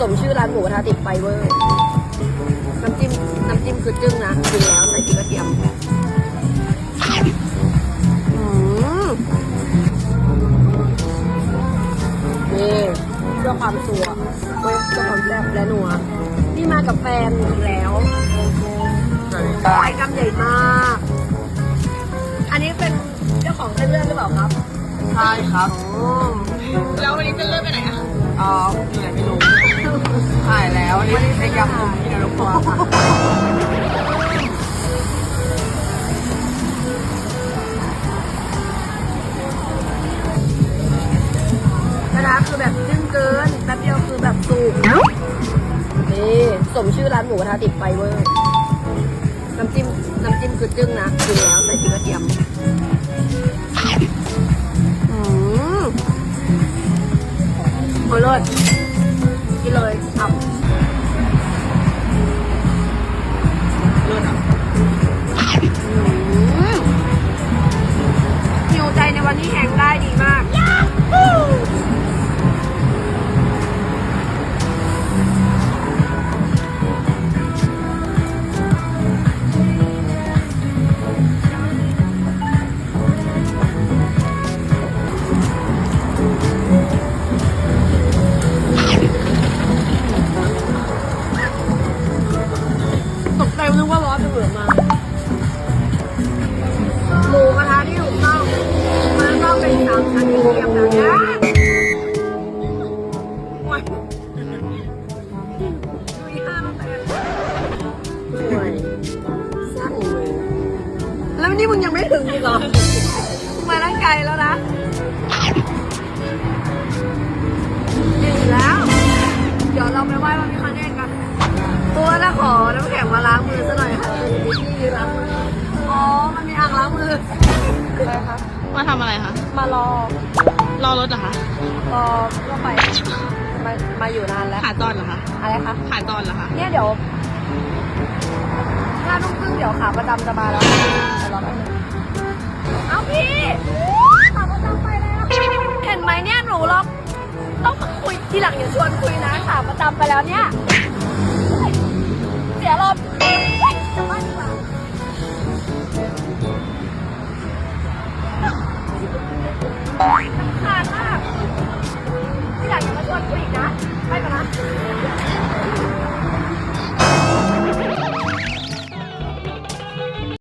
สมชื่อร้านหมูกระทะติดไฟเวอร์ น้ำจิ้ม น้ำจิ้มคือจึ้งนะจริงแล้วใส่พริกกระเทียมอืมนี่เพื่อความสัวเว้ยเพื่อความแซ่บและนัวนี่มากับแฟนอีกแล้วไอ้กำใหญ่มาก อันนี้เป็นเจ้าของเส้นเรื่องหรือเปล่าครับ ใช่ครับอ๋อแล้ววันนี้จะเลื่อนไปไหนอะอ๋อที่ไหนไม่รู้ ถ่ายแล้ววันนี้ยำมุมที่นรกตัวค่ะกระทะคือแบบจึ้งเกินแป๊บเดียวคือแบบสุกนี่สมชื่อร้านหมูกระทะติดไฟเวอร์น้ำจิ้มน้ำจิ้มคือจึ้งนะจริงแล้วใส่พริกกระเทียมอืมโอ้ยเลิศกิ นเลยทำเลื่อนอะหิวใจในวันที่แหงได้ดีมาก ห้ามันไปโอ้ยสร้างเลยแล้วนี่มึงยังไม่ถึงอีกเหรอมึงมาตั้งไกลแล้วนะถึงแล้ว เดี๋ยวเราไปไหว้พระพิฆเนศกันตัวจะขอน้ำแข็งมาล้างมือซะหน่อยค่ะที่ล้างมืออ๋อ มันมีอ่างล้างมืออะไรคะมาทำอะไรคะ มารอ รอรถเหรอคะ รอเพื่อไป มามาอยู่นานแล้ว ขาดตอนเหรอคะอะไรคะ ขาดตอนเหรอคะเนี่ยเดี๋ยวถ้าลูกมครึ่งเดี๋ยวขาประจำจะมาแล้วเดี๋ยวรอแป๊บนึงเอาพี่ขาประจำไปแล้ว เห็นไหมเนี่ยหนูรอต้องมาคุยทีหลังอย่าชวนคุยนะขาประจำไปแล้วเนี่ย เสียรอบจะบ้าดีกว่า